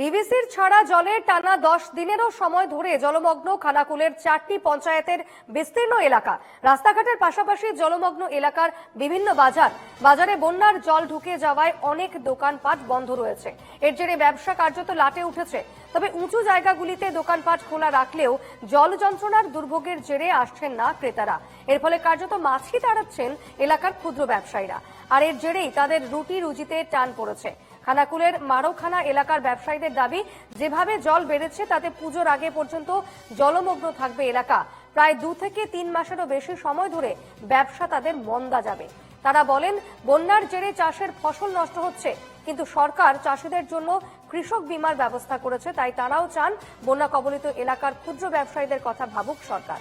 ডিভিসির ছাড়া জলের টানা দশ দিনেরও সময় ধরে জলমগ্ন খানাকুলের চারটি পঞ্চায়েতের বিস্তীর্ণ এলাকা। রাস্তাঘাটের পাশাপাশি জলমগ্ন এলাকার বিভিন্ন বাজার। বাজারে বন্যার জল ঢুকে যাওয়ায় অনেক দোকানপাট বন্ধ রয়েছে। এর জেরে ব্যবসা কার্যত লাটে উঠেছে। তবে উঁচু জায়গাগুলিতে দোকানপাট খোলা রাখলেও জল যন্ত্রণার দুর্ভোগের জেরে আসছেন না ক্রেতারা। এর ফলে কার্যত মাছি তাড়াচ্ছেন এলাকার ক্ষুদ্র ব্যবসায়ীরা। আর এর জেরেই তাদের রুটি রুজিতে টান পড়েছে। খানাকুলের মারোখানা এলাকার ব্যবসায়ীদের দাবি, যেভাবে জল বেড়েছে তাতে পুজোর আগে পর্যন্ত জলমগ্ন থাকবে এলাকা। প্রায় দু থেকে তিন মাসেরও বেশি সময় ধরে ব্যবসা তাদের মন্দা যাবে। তারা বলেন, বন্যার জেরে চাষের ফসল নষ্ট হচ্ছে, কিন্তু সরকার চাষিদের জন্য কৃষক বিমার ব্যবস্থা করেছে, তাই তারাও চান বন্যা কবলিত এলাকার ক্ষুদ্র ব্যবসায়ীদের কথা ভাবুক সরকার।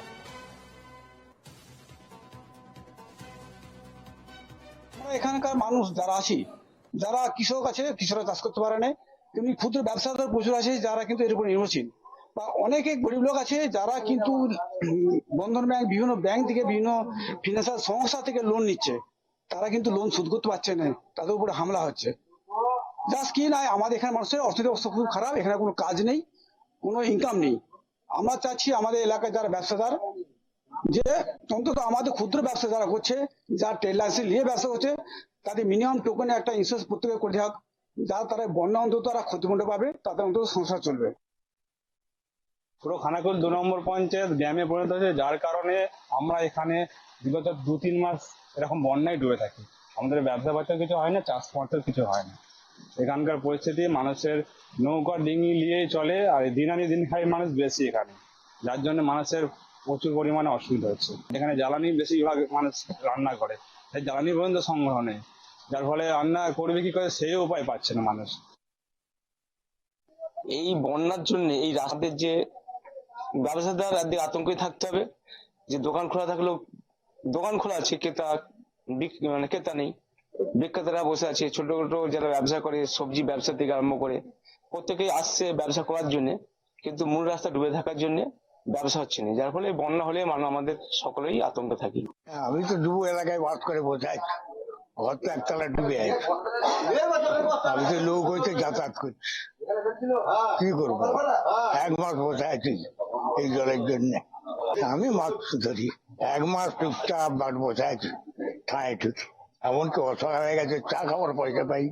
এখানকার মানুষ যারা আছি যারা কৃষক আছে, কৃষকরা চাষ করতে পারে না। তেমনি ক্ষুদ্র ব্যবসাদার প্রচুর আছে, যারা কিন্তু এর উপর নির্ভরশীল। বা অনেকে গরিব লোক আছে, যারা কিন্তু বন্ধন ব্যাংক, বিভিন্ন ব্যাংক থেকে বিভিন্ন ফিনান্সিয়াল সংস্থা থেকে লোন নিচ্ছে। তারা কিন্তু লোন শোধ করতে পারছে না, তাদের উপরে হামলা হচ্ছে। জাস্ট কি নাই, আমাদের এখানে মানুষের অর্থনৈতিক অবস্থা খুব খারাপ, এখানে কোনো কাজ নেই, কোনো ইনকাম নেই। আমরা চাচ্ছি আমাদের এলাকায় যারা ব্যবসাদার, যে অন্তত আমাদের ক্ষুদ্র ব্যবসা যারা করছে, যারা ট্রেড লাইসেন্স নিয়ে ব্যবসা করছে তাদের মিনিমাম টোকেনে একটা ইন্স্যুরেন্স প্রত্যেকে করে দেওয়া যারা তারা বন্যা অন্তত তারা ক্ষতিপূরণ পাবে, তাতে অন্তত সংসার চলবে। পুরো খানাকুল দু নম্বর পঞ্চায়েত গ্রামে পরিণত হয়েছে যার কারণে আমরা এখানে বিগত দু তিন মাস এরকম বন্যায় ডুবে থাকি। আমাদের ব্যবসা বাচ্চা কিছু হয় না, চাষ মাত্র কিছু হয় না। এখানকার পরিস্থিতি, মানুষের নৌকা ডিঙি নিয়েই চলে, আর দিন আনি দিন খাই মানুষ বেশি এখানে। যার জন্য মানুষের প্রচুর পরিমাণে অসুবিধা হচ্ছে। এখানে জ্বালানি বেশিরভাগ মানুষ রান্না করে। তাই জ্বালানি পর্যন্ত সংগ্রহ নেই। যার ফলে রান্না করবে কি করে সেই উপায় পাচ্ছে না মানুষ। এই বন্যার জন্য এই রাস্তার যে ব্যবসাদার একদিকে আতঙ্কে থাকতে হবে যে দোকান খোলা থাকলেও দোকান খোলা আছে ক্রেতা মানে ক্রেতা নেই বিক্রেতারা বসে আছে ছোট ছোট যারা ব্যবসা করে সবজি ব্যবসা থেকে আরম্ভ করে প্রত্যেকেই আসছে ব্যবসা করার জন্য কিন্তু মূল রাস্তা ডুবে থাকার জন্য ব্যবসা হচ্ছে না যার ফলে বন্যা হলে মানুষ আমাদের সকলেই আতঙ্কে থাকি। হ্যাঁ, আমি তো ডুবো এলাকায় বাস করে বোঝাই তো একতলা ডুবে আছে লোক হইতে যাতায়াত করছি কি করব? এক মাস বসে আছি এই জলের জন্য। আমি মাছ ধরি। এক মাস চুপচাপ বাট বসে আছি। ঠায় ঠুকি এমনকি অসহায় হয়ে গেছে, চা খাওয়ার পয়সা পাই